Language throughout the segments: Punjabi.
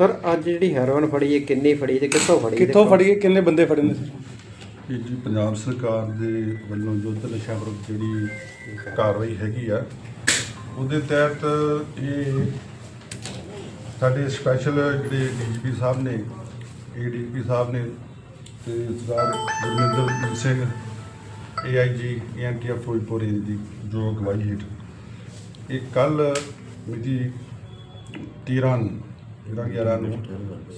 ਸਰ ਅੱਜ ਜਿਹੜੀ ਹੈਰੋਇਨ ਫੜੀ ਹੈ ਕਿੰਨੀ ਫੜੀ ਤੇ ਕਿੱਥੋਂ ਫੜੀ ਤੇ ਕਿੱਥੋਂ ਫੜੀਏ ਕਿੰਨੇ ਬੰਦੇ ਫੜੇ ਨੇ ਸਰ? ਇਹ ਜੀ ਪੰਜਾਬ ਸਰਕਾਰ ਦੇ ਵੱਲੋਂ ਯੁੱਧ ਨਸ਼ਾ ਵਿਰੁੱਧ ਜਿਹੜੀ ਕਾਰਵਾਈ ਹੈਗੀ ਆ ਉਹਦੇ ਤਹਿਤ ਇਹ ਸਾਡੇ ਸਪੈਸ਼ਲ ਜਿਹੜੇ ਡੀਜੀਪੀ ਸਾਹਿਬ ਨੇ ਏਡੀਜੀਪੀ ਸਾਹਿਬ ਨੇ ਤੇ Sardar Gurminder Singh AIG ANTF Firozpur range ਦੀ ਜੋ ਅਗਵਾਈ ਹੇਠ ਇਹ ਕੱਲ ਮਿਤੀ 13 ਜਿਹੜਾ 11 ਨੂੰ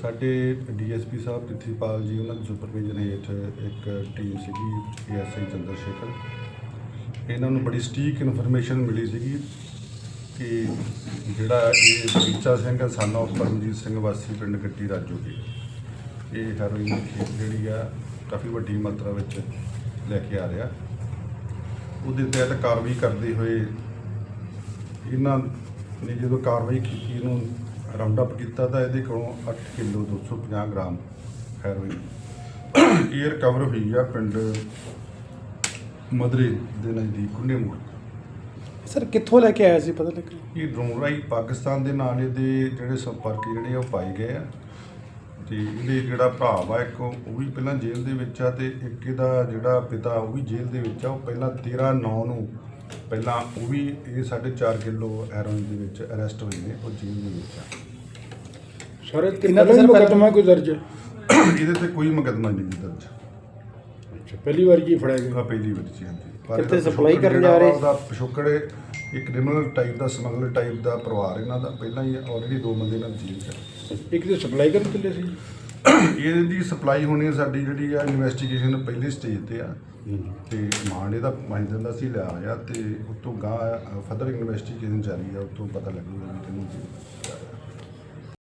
ਸਾਡੇ ਡੀਐਸਪੀ ਸਾਹਿਬ ਪ੍ਰਿਥੀਪਾਲ ਜੀ, ਉਹਨਾਂ ਦੀ ਸੁਪਰਵਿਜ਼ਨ ਹੇਠ ਇੱਕ ਟੀਮ ਸੀਗੀ ਏਐਸਆਈ ਚੰਦਰ ਸ਼ੇਖਰ। ਇਹਨਾਂ ਨੂੰ ਬੜੀ ਸਟੀਕ ਇਨਫੋਰਮੇਸ਼ਨ ਮਿਲੀ ਸੀਗੀ ਕਿ ਜਿਹੜਾ ਇਹ ਬਗੀਚਾ ਸਿੰਘ ਸਨ of ਪਰਮਜੀਤ ਸਿੰਘ ਵਾਸੀ, ਪਿੰਡ ਗੱਟੀ ਰਾਜੋਗੀ ਇਹ ਹੈਰੋਇਨ ਖੇਤ ਜਿਹੜੀ ਆ, ਕਾਫੀ ਵੱਡੀ ਮਾਤਰਾ ਵਿੱਚ ਲੈ ਕੇ ਆ ਰਿਹਾ। ਉਹਦੇ ਤਹਿਤ ਕਾਰਵਾਈ ਕਰਦੇ ਹੋਏ ਇਹਨਾਂ ਨੇ ਜਦੋਂ ਕਾਰਵਾਈ ਕੀਤੀ ਇਹਨੂੰ ਰਾਉਂਡ ਅਪ ਕੀਤਾ ਤਾਂ ਇਹਦੇ ਕੋਲੋਂ 8 ਕਿਲੋ 250 ਗ੍ਰਾਮ ਹੈਰੋਇਨ ਇਹ ਰਿਕਵਰ ਹੋਈ ਆ ਪਿੰਡ ਮਦਰੇ ਦੇ ਨਜ਼ਦੀਕ ਕੁੰਡੇ ਮੋੜ ਸਰ ਕਿੱਥੋਂ ਲੈ ਕੇ ਆਇਆ ਸੀ ਪਤਾ ਲੱਗਾ ਇਹ ਡਰੋਨ ਰਾਈ ਪਾਕਿਸਤਾਨ ਦੇ ਨਾਲ ਇਹਦੇ ਜਿਹੜੇ ਸੰਪਰਕ ਜਿਹੜੇ ਉਹ ਪਾਏ ਗਏ ਆ। ਤੇ ਇਹਦੇ ਜਿਹੜਾ ਭਰਾ ਵਾ ਇੱਕ ਉਹ ਵੀ ਪਹਿਲਾਂ ਜੇਲ੍ਹ ਦੇ ਵਿੱਚ ਆ ਤੇ ਇੱਕ ਇਹਦਾ ਜਿਹੜਾ ਪਿਤਾ ਉਹ ਵੀ ਜੇਲ੍ਹ ਦੇ ਵਿੱਚ ਆ ਉਹ ਪਹਿਲਾਂ 13 9 ਨੂੰ ਪਹਿਲਾਂ ਉਹ ਵੀ ਇਹ 4.5 ਕਿਲੋ ਹੈਰੋਇਨ ਦੇ ਵਿੱਚ ਅਰੈਸਟ ਹੋਏ ਨੇ ਉਹ ਜੇਲ੍ਹ ਦੇ ਵਿੱਚ ਆ। ਸਰ ਕਿੰਨਾ ਦਾ ਮੁਕੱਦਮਾ ਕੋਈ ਦਰਜ ਹੈ? ਇਹਦੇ ਤੇ ਕੋਈ ਮੁਕੱਦਮਾ ਨਹੀਂ ਜੀ ਦਰਜ। ਪਹਿਲੀ ਵਾਰ ਕੀ ਫੜਿਆ ਗਿਆ? ਪਹਿਲੀ ਵਾਰ ਜੀ ਹਾਂਜੀ। ਪਰ ਕਿੱਥੇ ਇਹਦਾ supply ਕਰਨ ਜਿਹੜਾ ਜਾ ਰਹੇ? ਉਹਦਾ ਪਿਛੋਕੜ ਇੱਕ ਕ੍ਰਿਮੀਨਲ ਟਾਈਪ ਦਾ ਸਮਗਲਰ ਟਾਈਪ ਦਾ ਪਰਿਵਾਰ ਇਹਨਾਂ ਦਾ ਪਹਿਲਾਂ ਹੀ ਆਲਰੇਡੀ ਦੋ ਬੰਦੇ ਨਾਲ ਜੇਲ੍ਹ 'ਚ ਆ। ਇੱਕ ਤੇ ਸਪਲਾਈ ਕਰਨ ਚੱਲੇ ਸੀ? ਇਹਦੀ ਸਪਲਾਈ ਹੋਣੀ ਹੈ ਸਾਡੀ ਜਿਹੜੀ ਆ ਇਨਵੈਸਟੀਗੇਸ਼ਨ ਪਹਿਲੀ ਸਟੇਜ ਤੇ ਆ। ਤੇ ਮਾਣ ਇਹਦਾ ਮਹਿੰਦਰ ਦਾ ਸੀ ਲਿਆ ਆਇਆ ਤੇ ਉਸ ਤੋਂ ਗਾਂ ਫਰਦਰ ਇਨਵੈਸਟੀਗੇਸ਼ਨ ਜਾਰੀ ਆ ਉਸ ਪਤਾ ਲੱਗੂਗਾ ਵੀ ਕਿਹਨੂੰ ਕੀ